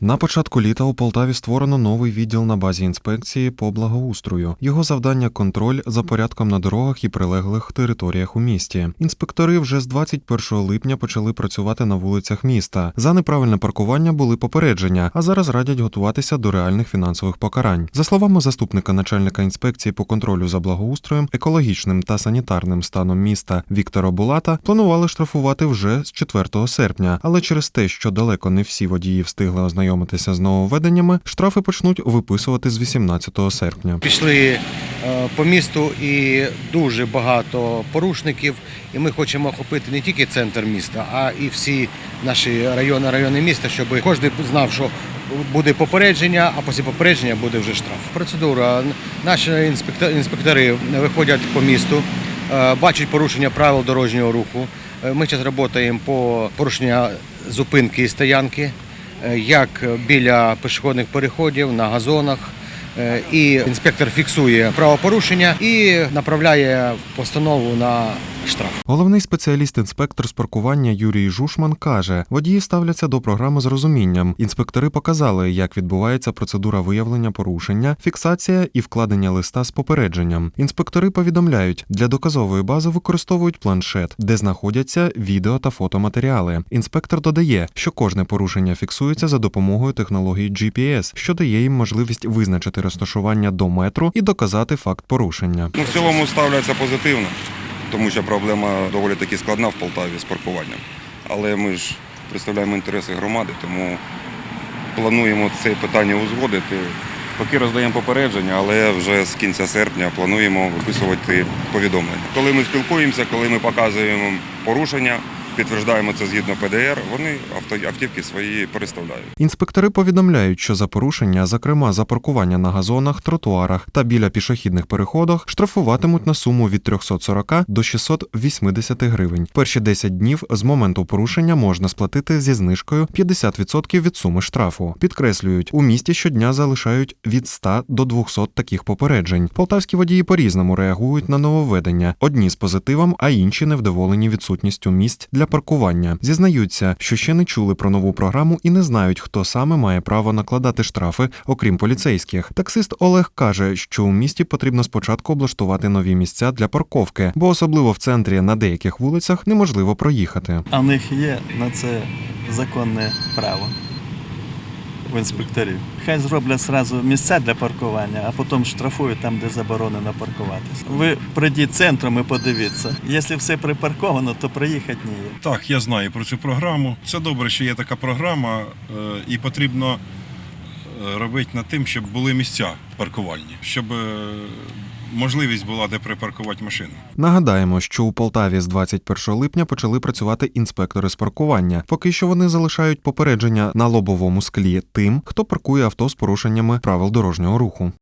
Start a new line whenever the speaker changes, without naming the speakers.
На початку літа у Полтаві створено новий відділ на базі інспекції по благоустрою. Його завдання контроль за порядком на дорогах і прилеглих територіях у місті. Інспектори вже з 21 липня почали працювати на вулицях міста. За неправильне паркування були попередження, а зараз радять готуватися до реальних фінансових покарань. За словами заступника начальника інспекції по контролю за благоустроєм, екологічним та санітарним станом міста Віктора Булата, планували штрафувати вже з 4 серпня, але через те, що далеко не всі водії встигли ознайомитися з нововведеннями, штрафи почнуть виписувати з 18 серпня.
Пішли е, по місту і дуже багато порушників. І ми хочемо охопити не тільки центр міста, а і всі наші райони, райони міста, щоб кожен знав, що буде попередження, а після попередження буде вже штраф. Процедура. Наші інспектори, виходять по місту, е, бачать порушення правил дорожнього руху. Е, Ми зараз працюємо по порушення зупинки і стоянки, як біля пішохідних переходів, на газонах. Е, І інспектор фіксує правопорушення і направляє постанову на штраф.
Головний спеціаліст-інспектор з паркування Юрій Жушман каже: водії ставляться до програми з розумінням. Інспектори показали, як відбувається процедура виявлення порушення, фіксація і вкладення листа з попередженням. Інспектори повідомляють, для доказової бази використовують планшет, де знаходяться відео та фотоматеріали. Інспектор додає, що кожне порушення фіксується за допомогою технології GPS, що дає їм можливість визначити розташування до метру і доказати факт порушення.
Ну, в цілому ставляться позитивно, тому що проблема доволі таки складна в Полтаві з паркуванням. Але ми ж представляємо інтереси громади, тому плануємо це питання узгодити. Поки роздаємо попередження, але вже з кінця серпня плануємо виписувати повідомлення. Коли ми спілкуємося, коли ми показуємо порушення, підтверждаємо це згідно ПДР, вони авто- автівки свої переставляють.
Інспектори повідомляють, що за порушення, зокрема за паркування на газонах, тротуарах та біля пішохідних переходах, штрафуватимуть на суму від 340 до 680 гривень. Перші 10 днів з моменту порушення можна сплатити зі знижкою 50% від суми штрафу. Підкреслюють, у місті щодня залишають від 100 до 200 таких попереджень. Полтавські водії по-різному реагують на нововведення. Одні з позитивом, а інші невдоволені відсутністю місць для паркування. Зізнаються, що ще не чули про нову програму і не знають, хто саме має право накладати штрафи, окрім поліцейських. Таксист Олег каже, що у місті потрібно спочатку облаштувати нові місця для парковки, бо особливо в центрі на деяких вулицях неможливо проїхати.
А в них є на це законне право в інспекторів. Хай зроблять зразу місця для паркування, а потім штрафують там, де заборонено паркуватися. Ви прийдіть центром і подивіться. Якщо все припарковано, то проїхати ні.
Так, я знаю про цю програму. Це добре, що є така програма, е, і потрібно е, робити над тим, щоб були місця паркувальні, щоб е, можливість була де припаркувати машину.
Нагадаємо, що у Полтаві з 21 липня почали працювати інспектори з паркування. Поки що вони залишають попередження на лобовому склі тим, хто паркує авто з порушеннями правил дорожнього руху.